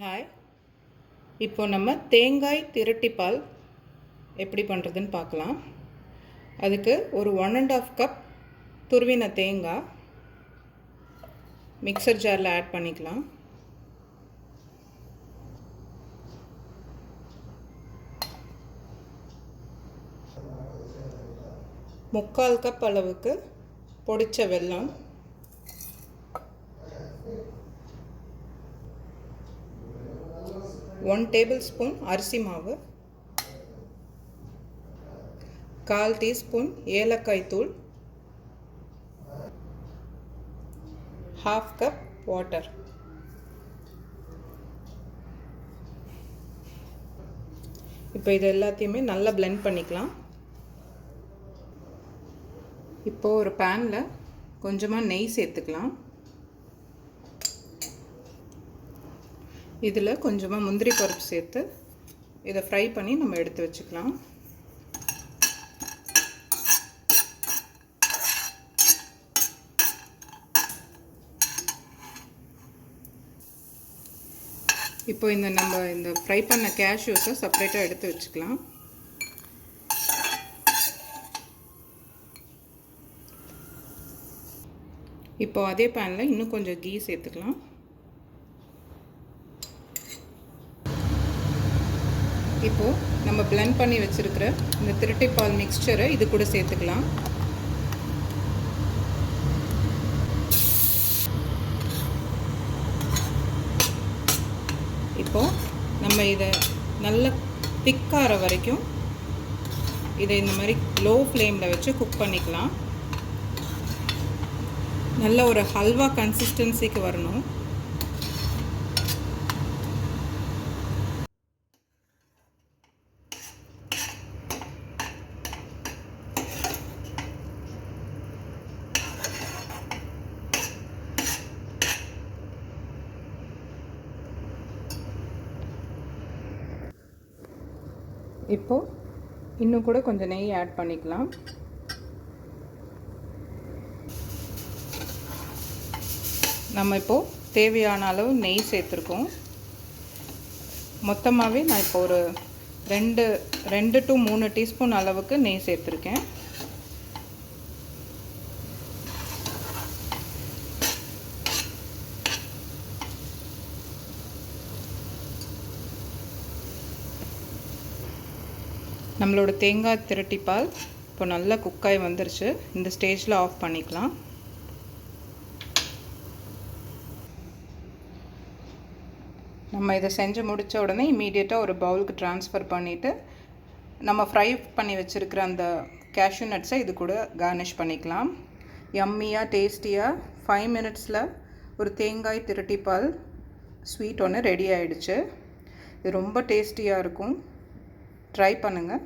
Hi இப்போ நம்ம தேங்காய் திரட்டிப்பால் எப்படி பண்ணுறதுன்னு பார்க்கலாம். அதுக்கு ஒரு ஒன் அண்ட் ஆஃப் கப் துருவின தேங்காய் மிக்சர் ஜாரில் ஆட் பண்ணிக்கலாம். முக்கால் கப் அளவுக்கு பொடித்த வெல்லம் ஒன் டேபிள் ஸ்பூன் அரிசி மாவு கால் டீஸ்பூன் ஏலக்காய் தூள் ஹாஃப் கப் வாட்டர் இப்போ இது எல்லாத்தையுமே நல்லா பிளெண்ட் பண்ணிக்கலாம். இப்போது ஒரு பேனில் கொஞ்சமாக நெய் சேர்த்துக்கலாம். இதில் கொஞ்சமாக முந்திரி பருப்பு சேர்த்து இதை ஃப்ரை பண்ணி நம்ம எடுத்து வச்சுக்கலாம். இப்போ இந்த நம்ம இந்த ஃப்ரை பண்ண கேஷ்யூஸை செப்பரேட்டாக எடுத்து வச்சுக்கலாம். இப்போ அதே பேனில் இன்னும் கொஞ்சம் கீ சேர்த்துக்கலாம். இப்போது நம்ம பிளெண்ட் பண்ணி வச்சுருக்கிற இந்த திருட்டைப்பால் மிக்சரை இது கூட சேர்த்துக்கலாம். இப்போது நம்ம இதை நல்ல திக்கார வரைக்கும் இதை இந்த மாதிரி லோ ஃப்ளேமில் வச்சு குக் பண்ணிக்கலாம். நல்ல ஒரு ஹல்வா கன்சிஸ்டன்சிக்கு வரணும். இப்போது இன்னும் கூட கொஞ்சம் நெய் ஆட் பண்ணிக்கலாம். நம்ம இப்போது தேவையான அளவு நெய் சேர்த்துருக்கோம். மொத்தமாகவே நான் இப்போ ஒரு ரெண்டு ரெண்டு டு மூணு டீஸ்பூன் அளவுக்கு நெய் சேர்த்துருக்கேன். நம்மளோட தேங்காய் திரட்டிப்பால் இப்போ நல்லா குக்காய் வந்துருச்சு. இந்த ஸ்டேஜில் ஆஃப் பண்ணிக்கலாம். நம்ம இதை செஞ்சு முடித்த உடனே இமீடியட்டாக ஒரு பவுலுக்கு ட்ரான்ஸ்ஃபர் பண்ணிவிட்டு நம்ம ஃப்ரை பண்ணி வச்சுருக்கிற அந்த கேஷ்யூ நட்ஸை இது கூட கார்னிஷ் பண்ணிக்கலாம். யம்மியாக டேஸ்டியாக ஃபைவ் மினிட்ஸில் ஒரு தேங்காய் திரட்டிப்பால் ஸ்வீட் ஒன்று ரெடி ஆகிடுச்சு இது ரொம்ப டேஸ்டியாக இருக்கும். ட்ரை பண்ணுங்கள்